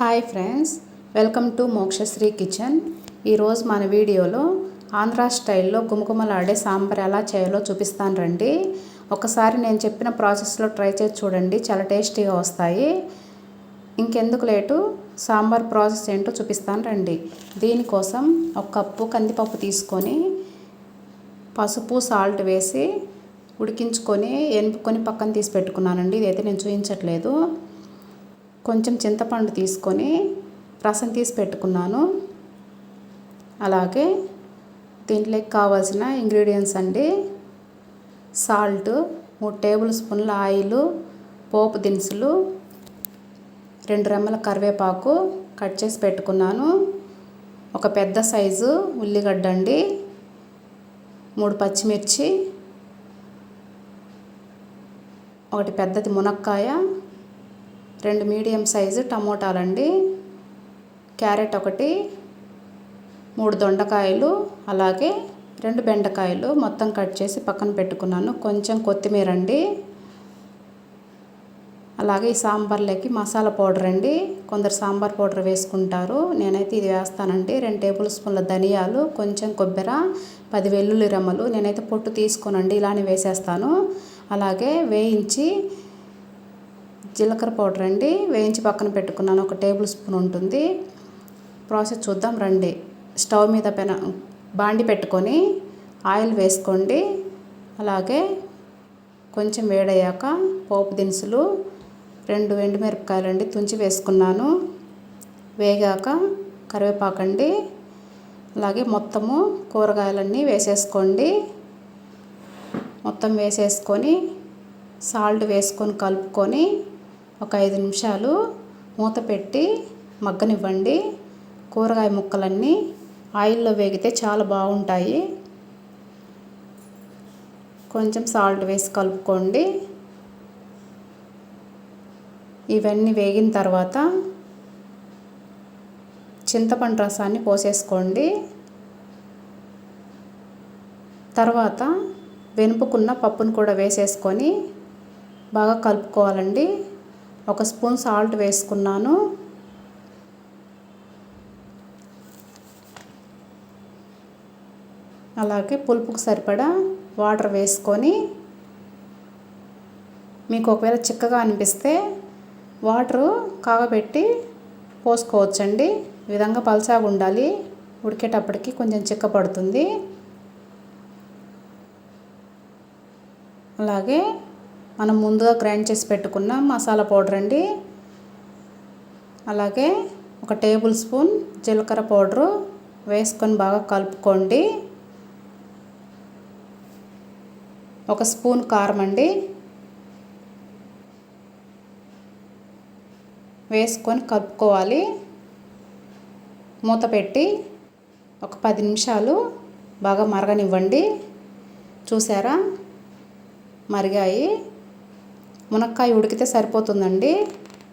Hi friends welcome to Mokshasri kitchen. ఈరోజు మన వీడియోలో ఆంధ్ర స్టైల్లో గుమగుమలాడే సాంబార్ ఎలా చేయాలో చూపిస్తాను రండి. ఒకసారి నేను చెప్పిన ప్రాసెస్లో ట్రై చేసి చూడండి చాలా టేస్టీగా వస్తాయి. ఇంకెందుకు లేటు సాంబార్ ప్రాసెస్ ఏంటో చూపిస్తాను రండి. దీనికోసం ఒక కప్పు కందిపప్పు తీసుకొని పసుపు సాల్ట్ వేసి ఉడికించుకొని ఎనుపుకొని పక్కన తీసి పెట్టుకున్నానండి. ఇదైతే నేను చూపించట్లేదు కొంచెం చింతపండు తీసుకొని రసం తీసి పెట్టుకున్నాను. అలాగే దీంట్లోకి కావాల్సిన ఇంగ్రీడియంట్స్ అండి. సాల్ట్ మూడు టేబుల్ స్పూన్ల ఆయిల్ పోపు దినుసులు రెండు రెమ్మల కరివేపాకు కట్ చేసి పెట్టుకున్నాను. ఒక పెద్ద సైజు ఉల్లిగడ్డ అండి. మూడు పచ్చిమిర్చి ఒకటి పెద్దది మునక్కాయ రెండు మీడియం సైజు టమోటాలండి. క్యారెట్ ఒకటి మూడు దొండకాయలు అలాగే రెండు బెండకాయలు మొత్తం కట్ చేసి పక్కన పెట్టుకున్నాను. కొంచెం కొత్తిమీర అండి అలాగే ఈ సాంబార్లోకి మసాలా పౌడర్ అండి. కొందరు సాంబార్ పౌడర్ వేసుకుంటారు. నేనైతే ఇది వేస్తానండి. రెండు టేబుల్ స్పూన్ల ధనియాలు కొంచెం కొబ్బరి పది వెల్లుల్లి రెమ్మలు నేనైతే పొట్టు తీసుకోనండి. ఇలానే వేసేస్తాను. అలాగే వేయించి జీలకర్ర పౌడర్ అండి. వేయించి పక్కన పెట్టుకున్నాను. ఒక టేబుల్ స్పూన్ ఉంటుంది. ప్రాసెస్ చూద్దాం రండి. స్టవ్ మీద పెన బాండి పెట్టుకొని ఆయిల్ వేసుకోండి. అలాగే కొంచెం వేడయ్యాక పోపు దినుసులు రెండు ఎండుమిరపకాయలండి తుంచి వేసుకున్నాను. వేగాక కరివేపాకండి. అలాగే మొత్తము కూరగాయలన్నీ వేసేసుకోండి. మొత్తం వేసేసుకొని సాల్ట్ వేసుకొని కలుపుకొని ఒక ఐదు నిమిషాలు మూత పెట్టి మగ్గనివ్వండి. కూరగాయ ముక్కలన్నీ ఆయిల్లో వేగితే చాలా బాగుంటాయి. కొంచెం సాల్ట్ వేసి కలుపుకోండి. ఇవన్నీ వేగిన తర్వాత చింతపండు రసాన్ని పోసేసుకోండి. తర్వాత వెనుపుకున్న పప్పును కూడా వేసేసుకొని బాగా కలుపుకోవాలండి. ఒక స్పూన్ సాల్ట్ వేసుకున్నాను. అలాగే పులుపుకు సరిపడా వాటర్ వేసుకొని మీకు ఒకవేళ చిక్కగా అనిపిస్తే వాటరు కాగబెట్టి పోసుకోవచ్చండి. ఈ విధంగా పలసాగా ఉండాలి. ఉడికేటప్పటికి కొంచెం చిక్క పడుతుంది. అలాగే మనం ముందుగా గ్రైండ్ చేసి పెట్టుకున్న మసాలా పౌడర్ అండి. అలాగే ఒక టేబుల్ స్పూన్ జీలకర్ర పౌడరు వేసుకొని బాగా కలుపుకోండి. ఒక స్పూన్ కారం అండి. వేసుకొని కలుపుకోవాలి. మూత పెట్టి ఒక పది నిమిషాలు బాగా మరగనివ్వండి. చూసారా? మరిగాయి. మునక్కాయ ఉడికితే సరిపోతుందండి.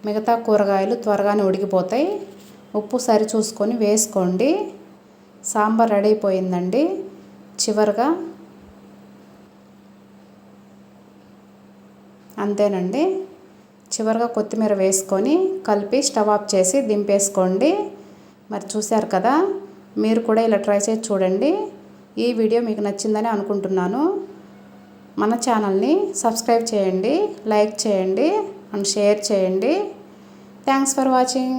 మిగతా కూరగాయలు త్వరగానే ఉడికిపోతాయి. ఉప్పు సరి చూసుకొని వేసుకోండి. సాంబార్ రెడీ అయిపోయిందండి. చివరిగా అంతేనండి. చివరిగా కొత్తిమీర వేసుకొని కలిపి స్టవ్ ఆఫ్ చేసి దింపేసుకోండి. మరి చూశారు కదా? మీరు కూడా ఇలా ట్రై చేసి చూడండి. ఈ వీడియో మీకు నచ్చిందని అనుకుంటున్నాను. మన ఛానల్ని సబ్స్క్రైబ్ చేయండి లైక్ చేయండి అండ్ షేర్ చేయండి. Thanks for watching